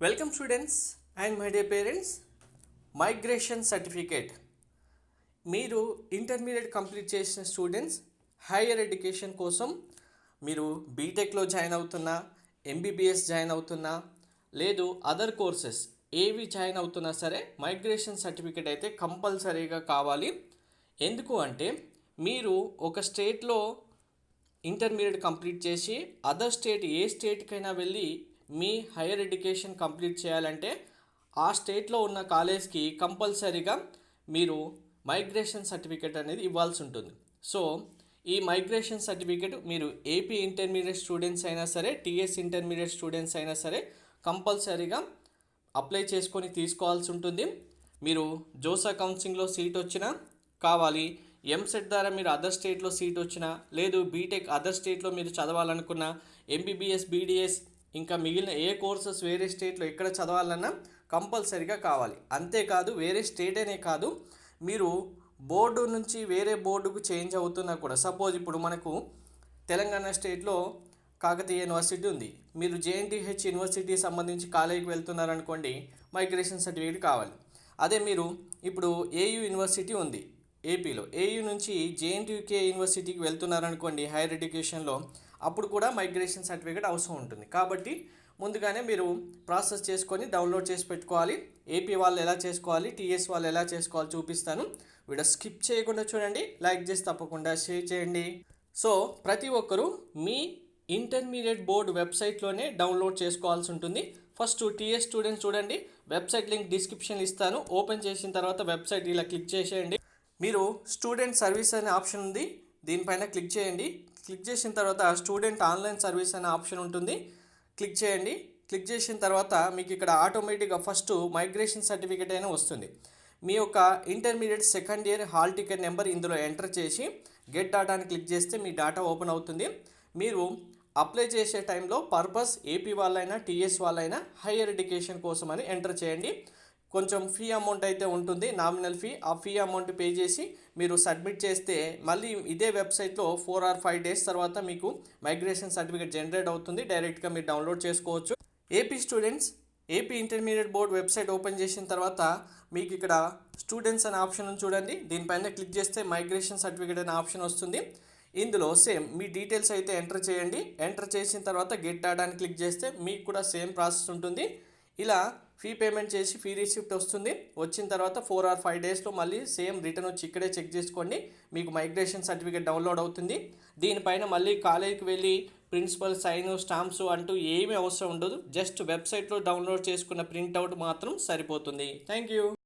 Welcome students and my dear parents migration certificate మీరు intermediate complete చేసిన students higher education కోసం మీరు బీటెక్లో జాయిన్ అవుతున్నా ఎంబీబీఎస్ జాయిన్ అవుతున్నా లేదు అదర్ కోర్సెస్ ఏవి జాయిన్ అవుతున్నా సరే మైగ్రేషన్ సర్టిఫికేట్ అయితే కంపల్సరీగా కావాలి. ఎందుకు అంటే మీరు ఒక స్టేట్లో ఇంటర్మీడియట్ కంప్లీట్ చేసి అదర్ స్టేట్ ఏ స్టేట్కైనా వెళ్ళి మీ హైయర్ ఎడ్యుకేషన్ కంప్లీట్ చేయాలంటే ఆ స్టేట్లో ఉన్న కాలేజ్కి కంపల్సరీగా మీరు మైగ్రేషన్ సర్టిఫికేట్ అనేది ఇవ్వాల్సి ఉంటుంది. సో ఈ మైగ్రేషన్ సర్టిఫికేట్ మీరు ఏపీ ఇంటర్మీడియట్ స్టూడెంట్స్ అయినా సరే టీఎస్ ఇంటర్మీడియట్ స్టూడెంట్స్ అయినా సరే కంపల్సరీగా అప్లై చేసుకొని తీసుకోవాల్సి ఉంటుంది. మీరు జోసా కౌన్సిలింగ్లో సీట్ వచ్చినా కావాలి ఎంసెట్ ద్వారా మీరు అదర్ స్టేట్లో సీట్ వచ్చినా లేదు బీటెక్ అదర్ స్టేట్లో మీరు చదవాలనుకున్నా ఎంబీబీఎస్ బీడీఎస్ ఇంకా మిగిలిన ఏ కోర్సెస్ వేరే స్టేట్లో ఎక్కడ చదవాలన్నా కంపల్సరీగా కావాలి. అంతేకాదు వేరే స్టేట్ అనే కాదు మీరు బోర్డు నుంచి వేరే బోర్డుకు చేంజ్ అవుతున్నా కూడా సపోజ్ ఇప్పుడు మనకు తెలంగాణ స్టేట్లో కాకతీయ యూనివర్సిటీ ఉంది. మీరు జేఎన్టీహెచ్ యూనివర్సిటీ సంబంధించి కాలేజీకి వెళ్తున్నారనుకోండి మైగ్రేషన్ సర్టిఫికేట్ కావాలి. అదే మీరు ఇప్పుడు ఏయూ యూనివర్సిటీ ఉంది ఏపీలో. ఏయూ నుంచి జేఎన్టీయూకే యూనివర్సిటీకి వెళ్తున్నారనుకోండి హైయర్ ఎడ్యుకేషన్లో అప్పుడు కూడా మైగ్రేషన్ సర్టిఫికేట్ అవసరం ఉంటుంది. కాబట్టి ముందుగానే మీరు ప్రాసెస్ చేసుకొని డౌన్లోడ్ చేసి పెట్టుకోవాలి. ఏపీ వాళ్ళు ఎలా చేసుకోవాలి టీఎస్ వాళ్ళు ఎలా చేసుకోవాలి చూపిస్తాను. వీడియో స్కిప్ చేయకుండా చూడండి లైక్ చేసి తప్పకుండా షేర్ చేయండి. సో ప్రతి ఒక్కరూ మీ ఇంటర్మీడియట్ బోర్డు వెబ్సైట్లోనే డౌన్లోడ్ చేసుకోవాల్సి ఉంటుంది. ఫస్ట్ టీఎస్ స్టూడెంట్స్ చూడండి వెబ్సైట్ లింక్ డిస్క్రిప్షన్ ఇస్తాను. ఓపెన్ చేసిన తర్వాత వెబ్సైట్ ఇలా క్లిక్ చేసేయండి. మీరు స్టూడెంట్ సర్వీస్ అనే ఆప్షన్ ఉంది దీనిపైన క్లిక్ చేయండి. క్లిక్ చేసిన తర్వాత స్టూడెంట్ ఆన్లైన్ సర్వీస్ అనే ఆప్షన్ ఉంటుంది. క్లిక్ చేయండి. క్లిక్ చేసిన తర్వాత మీకు ఇక్కడ ఆటోమేటిక్గా ఫస్ట్ మైగ్రేషన్ సర్టిఫికేట్ అయినా వస్తుంది. మీ యొక్క intermediate second year hall ticket number ఇందులో ఎంటర్ చేసి గెట్ డాటాని క్లిక్ చేస్తే మీ డాటా ఓపెన్ అవుతుంది. మీరు అప్లై చేసే టైంలో పర్పస్ ఏపీ వాళ్ళైనా టీఎస్ వాళ్ళైనా హైయర్ ఎడ్యుకేషన్ కోసం అని ఎంటర్ చేయండి. కొంచెం ఫీ అమౌంట్ అయితే ఉంటుంది. నామినల్ ఫీ ఆ ఫీ అమౌంట్ పే చేసి మీరు సబ్మిట్ చేస్తే మళ్ళీ ఇదే వెబ్సైట్లో ఫోర్ ఆర్ ఫైవ్ డేస్ తర్వాత మీకు మైగ్రేషన్ సర్టిఫికేట్ జనరేట్ అవుతుంది. డైరెక్ట్గా మీరు డౌన్లోడ్ చేసుకోవచ్చు. AP students AP intermediate board website open చేసిన తర్వాత మీకు ఇక్కడ స్టూడెంట్స్ అనే ఆప్షన్ చూడండి. దీనిపైన క్లిక్ చేస్తే మైగ్రేషన్ సర్టిఫికేట్ అనే ఆప్షన్ వస్తుంది. ఇందులో సేమ్ మీ డీటెయిల్స్ అయితే ఎంటర్ చేయండి. ఎంటర్ చేసిన తర్వాత గెట్ డాటాని క్లిక్ చేస్తే మీకు కూడా సేమ్ ప్రాసెస్ ఉంటుంది. ఇలా ఫీ పేమెంట్ చేసి ఫీ రిసిప్ట్ వస్తుంది. వచ్చిన తర్వాత ఫోర్ ఆర్ ఫైవ్ డేస్లో మళ్ళీ సేమ్ రిటర్న్ వచ్చి ఇక్కడే చెక్ చేసుకోండి. మీకు మైగ్రేషన్ సర్టిఫికేట్ డౌన్లోడ్ అవుతుంది. దీనిపైన మళ్ళీ కాలేజీకి వెళ్ళి ప్రిన్సిపల్ సైన్ స్టాంప్స్ అంటూ ఏమీ అవసరం ఉండదు. జస్ట్ వెబ్సైట్లో డౌన్లోడ్ చేసుకున్న ప్రింట్అవుట్ మాత్రం సరిపోతుంది. Thank you